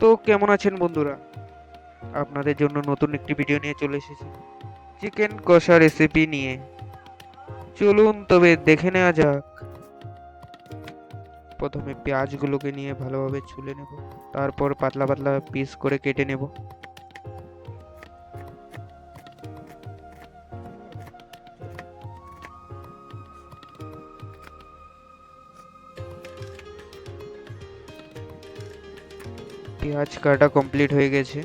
তো কেমন আছেন বন্ধুরা? আপনাদের জন্য নতুন একটি ভিডিও নিয়ে চলে এসেছি। চিকেন কষা রেসিপি নিয়ে। চলুন তবে দেখে নেওয়া যাক। প্রথমে পেঁয়াজগুলোকে নিয়ে ভালোভাবে ছুলে নেব। তারপর পাতলা পাতলা পিস করে কেটে নেব। পেঁয়াজ কাটা কমপ্লিট হয়ে গেছে।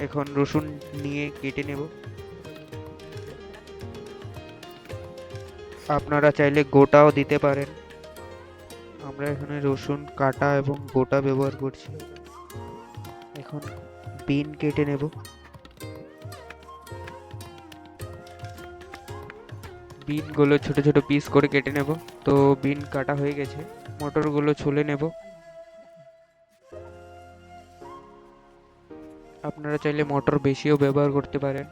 এখন রসুন নিয়ে কেটে নেব। আপনারা চাইলে গোটাও দিতে পারেন। আমরা এখানে রসুন কাটা এবং গোটা ব্যবহার করছি। এখন বিন কেটে নেব। বিনগুলো ছোট ছোট পিস করে কেটে নেব। তো বিন কাটা হয়ে গেছে। মটরগুলো ছুলে নেব। আপনারা চাইলে মটর বেশিও ব্যবহার করতে পারেন।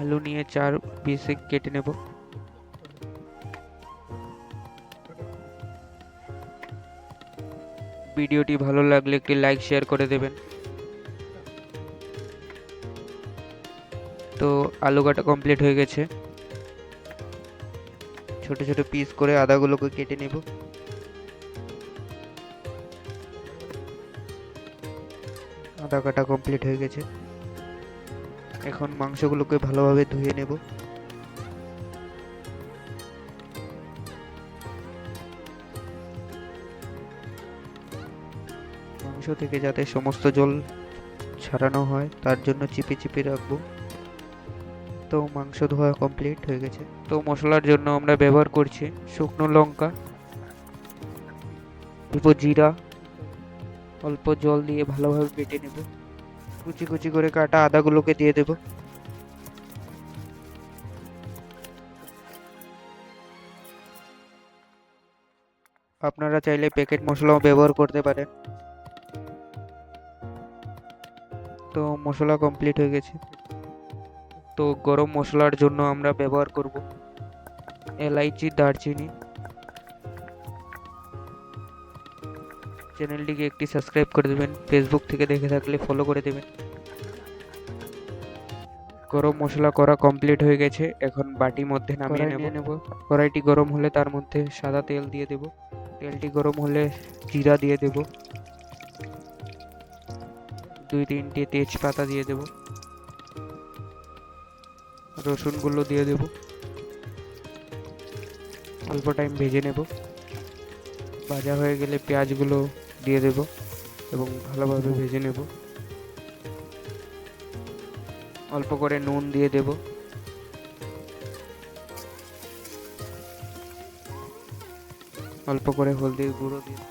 আলু নিয়ে চার পিসে কেটে নেব। ভিডিওটি ভালো লাগলে একটি লাইক, শেয়ার করে দেবেন। তো আলু কাটা কমপ্লিট হয়ে গেছে। ছোট ছোট পিস করে আদাগুলোকে কেটে নেব। আদা কাটা কমপ্লিট হয়ে গেছে। এখন মাংসগুলোকে ভালোভাবে ধুয়ে নেব। মাংস থেকে যাতে সমস্ত জল ছাড়ানো হয়, তার জন্য চিপে চিপে রাখব। তো মাংস ধোয়া কমপ্লিট হয়ে গেছে। তো মশলার জন্য আমরা ব্যবহার করছি শুকনো লঙ্কা জিরা অল্প জল দিয়ে ভালোভাবে বেটে নেব। কুচি কুচি করে কাটা আদাগুলোকে দিয়ে দেব। আপনারা চাইলে প্যাকেট মশলাও ব্যবহার করতে পারেন। তো মশলা কমপ্লিট হয়ে গেছে। তো গরম মশলার জন্য আমরা ব্যবহার করব এলাইচি, দারচিনি। চ্যানেলটিকে একটি সাবস্ক্রাইব করে দেবেন ফেসবুক থেকে দেখে থাকলে ফলো করে দেবেন। গরম মশলা করা কমপ্লিট হয়ে গেছে এখন বাটি মধ্যে নামিয়ে নেব। নেব। কড়াইটি গরম হলে তার মধ্যে সাদা তেল দিয়ে দেব। তেলটি গরম হলে জিরা দিয়ে দেব। দুই তিনটে তেজপাতা দিয়ে দেব। রসুনগুলো দিয়ে দেব। অল্প টাইম ভেজে নেব। ভাজা হয়ে গেলে পেঁয়াজগুলো দিয়ে দেব এবং ভালোভাবে ভেজে নেব। অল্প করে নুন দিয়ে দেব। অল্প করে হলদির গুঁড়ো দিয়ে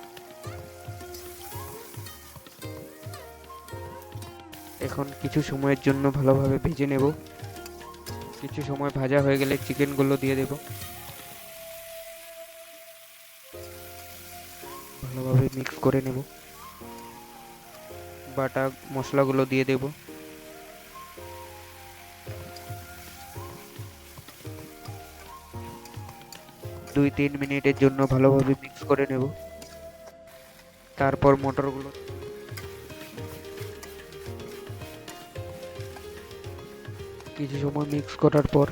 এখন কিছু সময়ের জন্য ভালোভাবে ভেজে নেব। কিছু সময় ভাজা হয়ে গেলে চিকেনগুলো দিয়ে দেব। ভালোভাবে মিক্স করে নেব। বাটা মশলাগুলো দিয়ে দেব। দুই তিন মিনিটের জন্য ভালোভাবে মিক্স করে নেব। তারপর মটরগুলো কিছু সময় মিক্স করার পর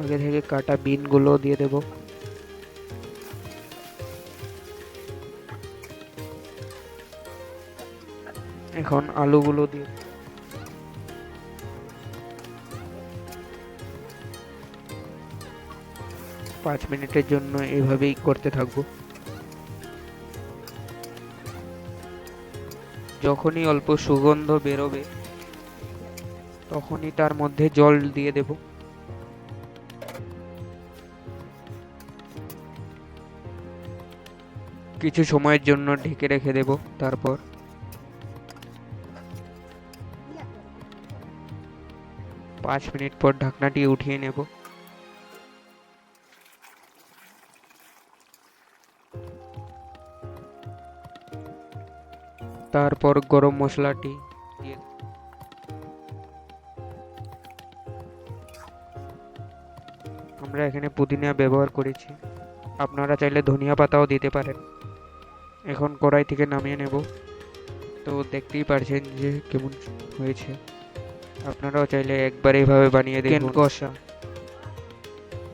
আগে থেকে কাটা বিনগুলো দিয়ে দেব। এখন আলুগুলো দিয়ে পাঁচ মিনিটের জন্য এইভাবেই করতে থাকব। যখনই অল্প সুগন্ধ বেরোবে, তখনই তার মধ্যে জল দিয়ে দেব। কিছু সময়ের জন্য ঢেকে রেখে দেব, তারপর পাঁচ মিনিট পর ঢাকনাটি উঠিয়ে নেব। তারপর গরম মশলাটি আমরা এখানে পুদিনা ব্যবহার করেছি। আপনারা চাইলে ধনিয়া পাতাও দিতে পারেন। এখন কড়াই থেকে নামিয়ে নেব। তো দেখতেই পারছেন যে কেমন হয়েছে। আপনারাও চাইলে একবার এইভাবে বানিয়ে দেখুন কষা